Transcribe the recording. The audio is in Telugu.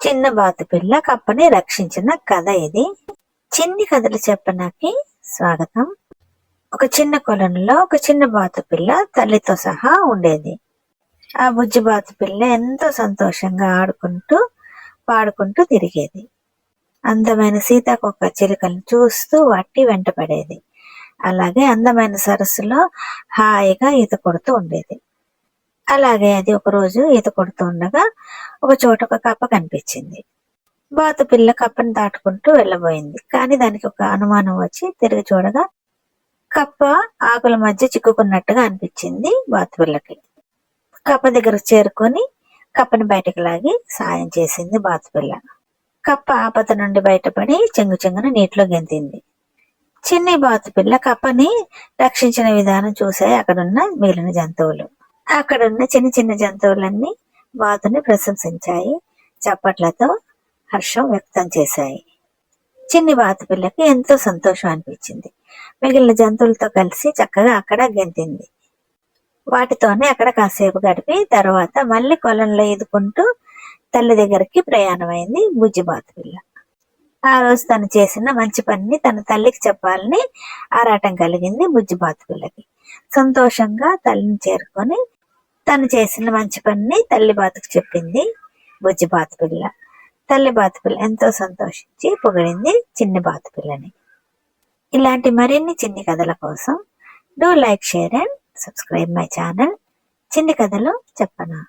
చిన్న బాతు పిల్ల కప్పని రక్షించిన కథ ఇది. చిన్ని కథలు చెప్పనాకి స్వాగతం. ఒక చిన్న కొలంలో ఒక చిన్న బాతు పిల్ల తల్లితో సహా ఉండేది. ఆ బుజ్జి బాతు పిల్ల ఎంతో సంతోషంగా ఆడుకుంటూ పాడుకుంటూ తిరిగేది. అందమైన సీతాకొక చిలుకలను చూస్తూ వాటి వెంటపడేది. అలాగే అందమైన సరస్సులో హాయిగా ఈత కొడుతూ ఉండేది. అలాగే అది ఒకరోజు ఈత కొడుతూ ఉండగా ఒక చోట ఒక కప్ప కనిపించింది. బాతు పిల్ల కప్పని దాటుకుంటూ వెళ్ళబోయింది. కానీ దానికి ఒక అనుమానం వచ్చి తిరిగి చూడగా కప్ప ఆకుల మధ్య చిక్కుకున్నట్టుగా అనిపించింది బాతు పిల్లకి. కప్ప దగ్గర చేరుకొని కప్పని బయటకు లాగి సాయం చేసింది బాతు పిల్ల. కప్ప ఆపద నుండి బయటపడి చెంగు చెంగున నీటిలో గెంతింది. చిన్ని బాతు పిల్ల కప్పని రక్షించిన విధానం చూసాయి అక్కడున్న మిగిలిన జంతువులు. అక్కడున్న చిన్న చిన్న జంతువులన్నీ బాతుని ప్రశంసించాయి. చప్పట్లతో హర్షం వ్యక్తం చేశాయి. చిన్ని బాతు పిల్లకి ఎంతో సంతోషం అనిపించింది. మిగిలిన జంతువులతో కలిసి చక్కగా అక్కడ గెంతింది. వాటితోనే అక్కడ కాసేపు గడిపి తర్వాత మళ్ళీ కొలంలో ఈదుకుంటూ తల్లి దగ్గరికి ప్రయాణమైంది బుజ్జి బాతు పిల్ల. ఆ రోజు తను చేసిన మంచి పనిని తన తల్లికి చెప్పాలని ఆరాటం కలిగింది బుజ్జి బాతు పిల్లకి. సంతోషంగా తల్లిని చేరుకొని తను చేసిన మంచి పనిని తల్లి బాతుకు చెప్పింది బుజ్జి బాతు పిల్ల. తల్లి బాతు పిల్ల ఎంతో సంతోషించి పొగిడింది చిన్ని బాతు పిల్లని. ఇలాంటి మరిన్ని చిన్ని కథల కోసం do like share and subscribe my channel. చిన్ని కథలు చెప్పనా?